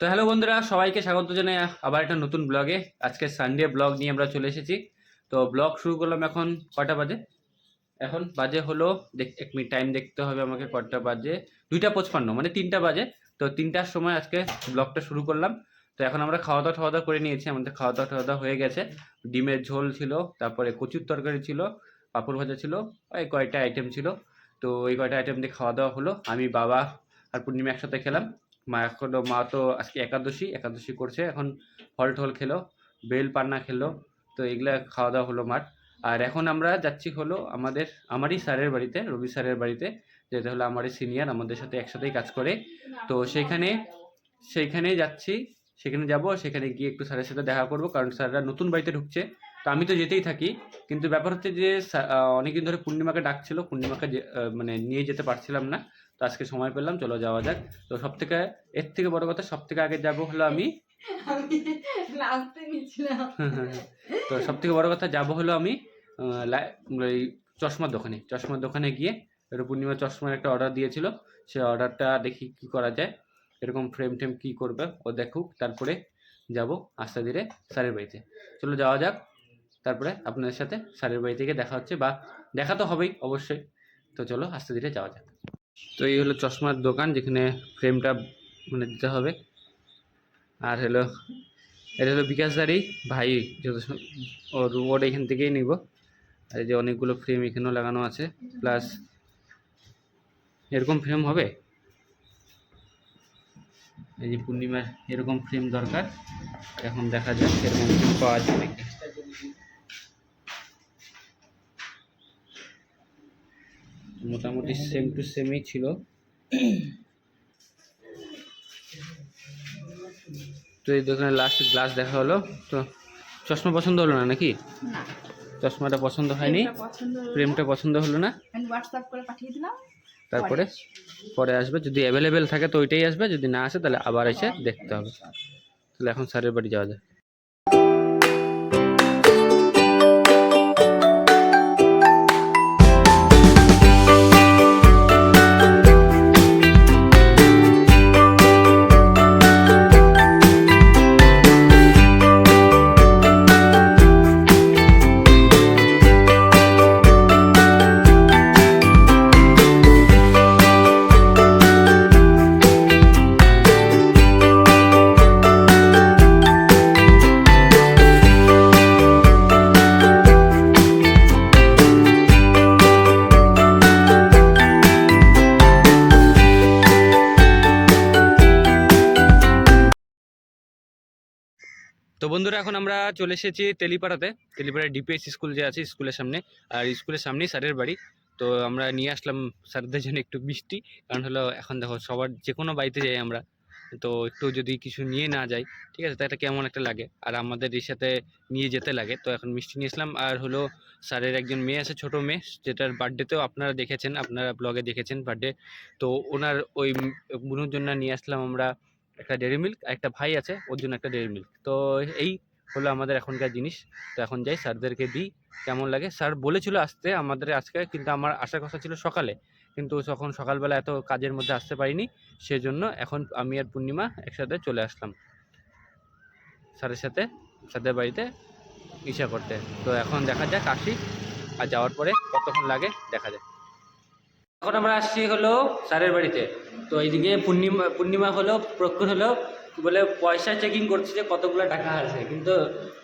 তো হ্যালো বন্ধুরা, সবাইকে স্বাগত জানাই আবার একটা নতুন ব্লগে। আজকে সানডে ব্লগ নিয়ে আমরা চলে এসেছি। তো ব্লগ শুরু করলাম এখন কটা বাজে? এখন বাজে হলো এক মিনিট টাইম দেখতে হবে আমাকে, কটা বাজে? দুইটা পঁচপান্ন মানে তিনটা বাজে। তো তিনটার সময় আজকে ব্লগটা শুরু করলাম। তো এখন আমরা খাওয়া দাওয়া খাওয়া দাওয়া করে নিয়েছি, আমাদের খাওয়া দাওয়া খাওয়া দাওয়া হয়ে গেছে। ডিমের ঝোল ছিল, তারপরে কচুর তরকারি ছিল, পাঁপড় ভাজা ছিল এই কয়েকটা আইটেম ছিল। তো এই কয়টা আইটেম দিয়ে খাওয়া দাওয়া হলো। আমি, বাবা আর পূর্ণিমা একসাথে খেলাম। মা এখনও, মা তো আজকে একাদশী একাদশী করছে, এখন ফল টল খেলো, বেল পান্না খেলো, তো এগুলা খাওয়া দাওয়া হলো মার। আর এখন আমরা যাচ্ছি হলো আমাদের, আমারই স্যারের বাড়িতে, রবি স্যারের বাড়িতে যেটা হলো আমারই সিনিয়র আমাদের সাথে একসাথেই কাজ করে। তো সেইখানে সেইখানে যাচ্ছি, সেখানে যাব, সেখানে গিয়ে একটু স্যারের সাথে দেখা করব, কারণ স্যাররা নতুন বাড়িতে ঢুকছে। তো আমি তো যেতেই থাকি, কিন্তু ব্যাপার হচ্ছে যে অনেকদিন ধরে পূর্ণিমাকে ডাকছিল, পূর্ণিমাকে মানে নিয়ে যেতে পারছিলাম না। তো আজকে সময় পেলাম চলো যাওয়া যাক। তো সব থেকে এর থেকে বড় কথা সব থেকে আগে যাব হলো আমি। তো সব থেকে বড় কথা যাব হলো আমি এই চশমার দোকানে। চশমার দোকানে গিয়ে একটু পূর্ণিমা চশমার একটা অর্ডার দিয়েছিল। সে অর্ডারটা দেখি কি করা যায়। এরকম ফ্রেম টেম কি করবে ও দেখুক। তারপরে যাব আস্তে ধীরে স্যারের বাড়িতে। চলো যাওয়া যাক। তারপরে আপনাদের সাথে স্যারের বাড়ি থেকে দেখা হচ্ছে বা দেখা তো হবেই অবশ্যই। তো চলো আস্তে ধীরে যাওয়া যাক। তো এই হলো চশমার দোকান, যেখানে ফ্রেমটা মানে দিতে হবে। আর হলো, এটা হলো বিকাশদারি ভাই যত ওর ওর এখান থেকেই নিব। আর এই যে অনেকগুলো ফ্রেম এখানেও লাগানো আছে প্লাস এরকম ফ্রেম হবে? এই যে পূর্ণিমার এরকম ফ্রেম দরকার। এখন দেখা যাক এরকম ফ্রেম পাওয়া যায় মোটামুটি সেম টু সেমই ছিল। তো এই দোকানে লাস্ট গ্লাস দেখা হলো। তো চশমা পছন্দ হলো না নাকি? চশমাটা পছন্দ হয়নি। প্রেমটা পছন্দ হলো না। তারপরে? পরে আসবে। যদি অ্যাভেলেবেল থাকে তো ওইটাই আসবে। যদি না আসে তাহলে আবার এসে দেখতে হবে। তাহলে এখন স্যারের বাড়ি যাওয়া যায় তো বন্ধুরা, এখন আমরা চলে এসেছি তেলিপাড়াতে। তেলিপাড়ায় ডিপিএস স্কুল যে আছে, স্কুলের সামনে। আর স্কুলের সামনেই স্যারের বাড়ি। তো আমরা নিয়ে আসলাম স্যারদের জন্য একটু মিষ্টি। কারণ হলো, এখন দেখো, সবার যে কোনো বাড়িতে যাই আমরা। তো একটু যদি কিছু নিয়ে না যাই, ঠিক আছে, তাহলে কেমন একটা লাগে? আর আমাদের এর সাথে নিয়ে যেতে লাগে। তো এখন মিষ্টি নিয়ে আসলাম। আর হলো, স্যারের একজন মেয়ে আছে, ছোট মেয়ে। যেটার বার্থডেতেও আপনারা দেখেছেন, আপনারা ব্লগে দেখেছেন বার্থডে তো ওনার ওই বুনুর জন্য নিয়ে আসলাম আমরা একটা ডেয়ারি মিল্ক আর একটা ভাই আছে, ওর জন্য একটা ডেয়ারি মিল্ক তো এই হলো আমাদের এখনকার জিনিস। তো এখন যাই, স্যারদেরকে দিই, কেমন লাগে? স্যার বলেছিল আসতে আমাদের আজকে, কিন্তু আমার আসার কথা ছিল সকালে। কিন্তু তখন সকালবেলা এত কাজের মধ্যে আসতে পারিনি, সেজন্য এখন আমি আর পূর্ণিমা একসাথে চলে আসলাম। স্যারের সাথে, স্যারদের বাড়িতে ইচ্ছা করতে। তো এখন দেখা যাক, আসি, আর যাওয়ার পরে কতক্ষণ লাগে দেখা যাক। এখন আমরা আসছি হলো স্যারের বাড়িতে তো এইদিকে পূর্ণিমা পূর্ণিমা হলো প্রক্ষর হলো বলে পয়সা চেকিং করছে যে কতগুলো টাকা আছে কিন্তু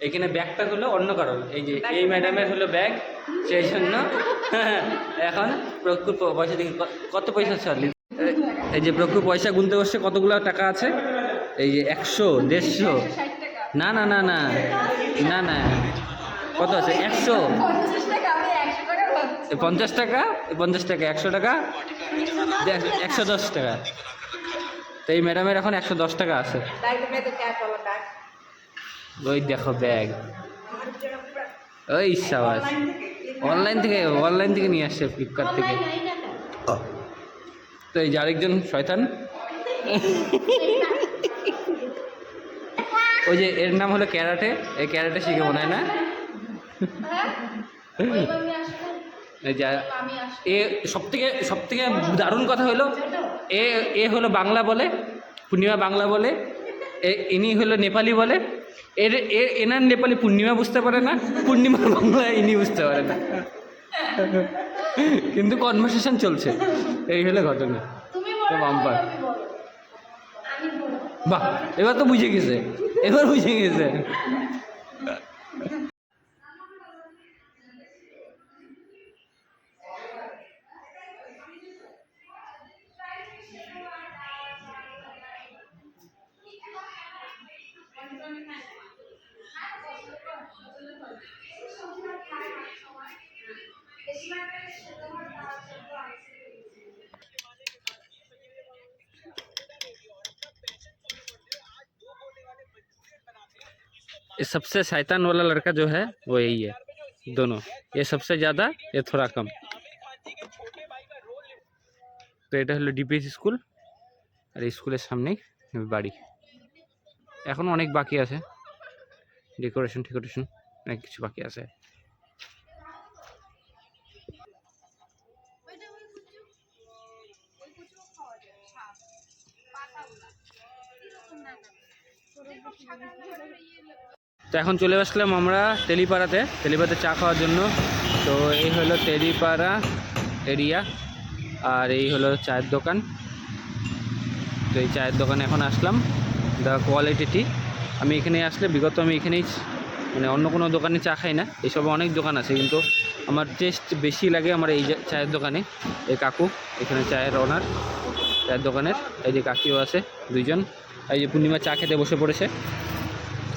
এখানে ব্যাগটা হলো অন্য কারণ এই যে এই ম্যাডামের হলো ব্যাগ সেই জন্য এখন প্রক্ষুর পয়সা দেখি কত পয়সা চলে এই যে প্রক্ষুর পয়সা গুনতে বসছে কতগুলো টাকা আছে এই যে একশো দেড়শো না না না না না না কত আছে একশো পঞ্চাশ টাকা পঞ্চাশ টাকা, একশো টাকা একশো দশ টাকা। তো এই ম্যাডামের এখন একশো দশ টাকা আছে। ওই দেখো ব্যাগ। ওই সাবাস। অনলাইন থেকে অনলাইন থেকে নিয়ে আসছে ফ্লিপকার্ট থেকে। তো এই যে আরেকজন, শয়তান। ওই যে এর নাম হলো ক্যারাটে। এই ক্যারাটে শিখে মনে হয় না? এই যে আমি আসি এ সব থেকে সব থেকে দারুণ কথা হলো এ এ হলো বাংলা বলে পূর্ণিমা বাংলা বলে এ- ইনি হলো নেপালি বলে এর এ- এনার নেপালি পূর্ণিমা বুঝতে পারে না পূর্ণিমার বাংলা ইনি বুঝতে পারে না। কিন্তু কনভারসেশন চলছে এই হলো ঘটনা। তো বাম্পার বাহ এবার তো বুঝে গেছে এবার বুঝে গেছে। ये सबसे शैतान वाला लड़का जो है वो यही है दोनों ये सबसे ज़्यादा ये थोड़ा कम তো এটা হলো ডিপিএস স্কুল আর এই স্কুলের সামনেই বাড়ি এখন অনেক বাকি আছে ডেকোরেশন টেকোরেশন অনেক কিছু বাকি আছে তো এখন চলে আসলাম আমরা তেলিপাড়াতে তেলিপাড়াতে চা খাওয়ার জন্য। তো এই হলো তেলিপাড়া এরিয়া আর এই হলো চায়ের দোকান। তো এই চায়ের দোকানে এখন আসলাম। দ্য কোয়ালিটি টি আমি এখানে আসলে বিগত আমি এখানেই মানে অন্য কোনো দোকানে চা খাই না। এসব অনেক দোকান আছে কিন্তু আমার টেস্ট বেশি লাগে আমার এই যে চায়ের দোকানে। এই কাকু এখানে চায়ের ওনার চায়ের দোকানের। এই যে কাকিও আছে দুইজন। এই যে পূর্ণিমা চা খেতে বসে পড়েছে।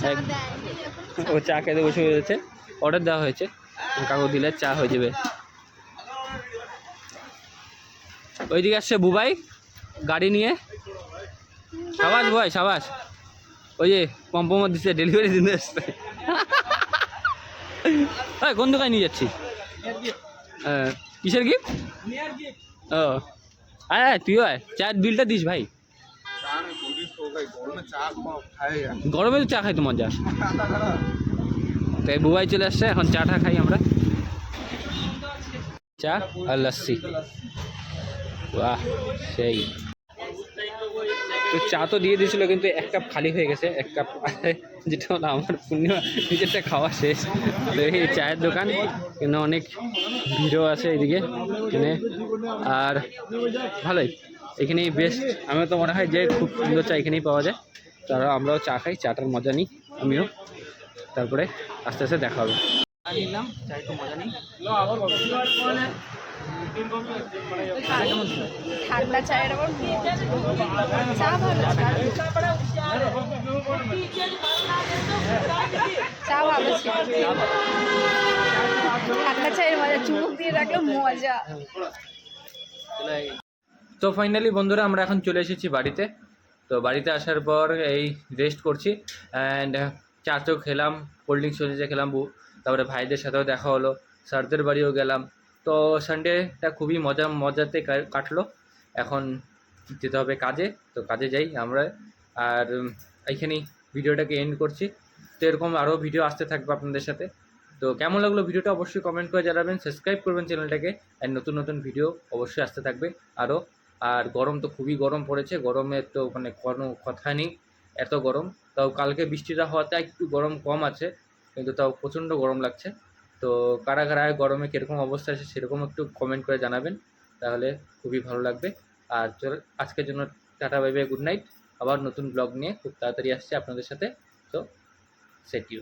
এক- ও চা খেতে বসে পড়েছে অর্ডার দেওয়া হয়েছে। কাকু দিলে চা হয়ে যাবে। ওইদিকে আসছে বুবাই, গাড়ি নিয়ে। সাবাস ভাই সাবাস। ওই যে পম্পমার দিচ্ছে ডেলিভারি দিতে আসছে হ্যাঁ কোন দোকানে নিয়ে যাচ্ছি কিসের গিফট ও। আয় তুইও আয়। চায়ের বিলটা দিস, ভাই। গরমে তো চা খাই তো মজা তাই বুবাই চলে আসছে, এখন চা টা খাই আমরা। চা আর লস্যি বাহ, সেই। তো চা তো দিয়ে দিয়েছিল, কিন্তু এক কাপ খালি হয়ে গেছে, এক কাপ যেটা হলো আমার পূর্ণিমা নিজেরটা খাওয়া শেষ। তো এই চায়ের দোকান কিন্তু অনেক ভিড়ও আছে এদিকে এখানে। আর ভালোই। এখানেই বেস্ট আমার তো মনে হয় যে খুব সুন্দর চা এখানেই পাওয়া যায়। তারা আমরাও চা খাই, চাটার মজা নিই, আমিও। তারপরে আস্তে আস্তে দেখা হবে। চা ঠান্ডা চায়ের মজা, চুমুক দিয়ে রাখলে মজা। তো ফাইনালি বন্ধুরা আমরা এখন চলে এসেছি বাড়িতে। তো বাড়িতে আসার পর এই রেস্ট করছি অ্যান্ড চা চো খেলাম কোল্ড ড্রিঙ্কস হয়েছে খেলাম বু- তারপরে ভাইদের সাথেও দেখা হলো, স্যারদের বাড়িও গেলাম। তো সানডেটা খুবই মজা, মজাতে কাটলো। এখন যেতে হবে কাজে, তো কাজে যাই আমরা। আর এইখানেই ভিডিওটাকে এন্ড করছি। তো এরকম আরও ভিডিও আসতে থাকবে আপনাদের সাথে। তো কেমন লাগল ভিডিওটা অবশ্যই কমেন্ট করে জানাবেন সাবস্ক্রাইব করবেন চ্যানেলটাকে আর নতুন নতুন ভিডিও অবশ্যই আসতে থাকবে আরও আর গরম তো খুবই গরম পড়েছে, গরমে তো মানে কোনো কথা নেই, এত গরম। তাও কালকে বৃষ্টিটা হওয়াতে একটু গরম কম আছে, কিন্তু তাও প্রচণ্ড গরম লাগছে। তো কারা কারা গরমে কীরকম অবস্থা আছে সেরকম একটু কমেন্ট করে জানাবেন, তাহলে খুবই ভালো লাগবে। আর আজকের জন্য tata bye bye good night আবার নতুন ব্লগ নিয়ে খুব তাড়াতাড়ি আসছে আপনাদের সাথে। তো সেট ইউ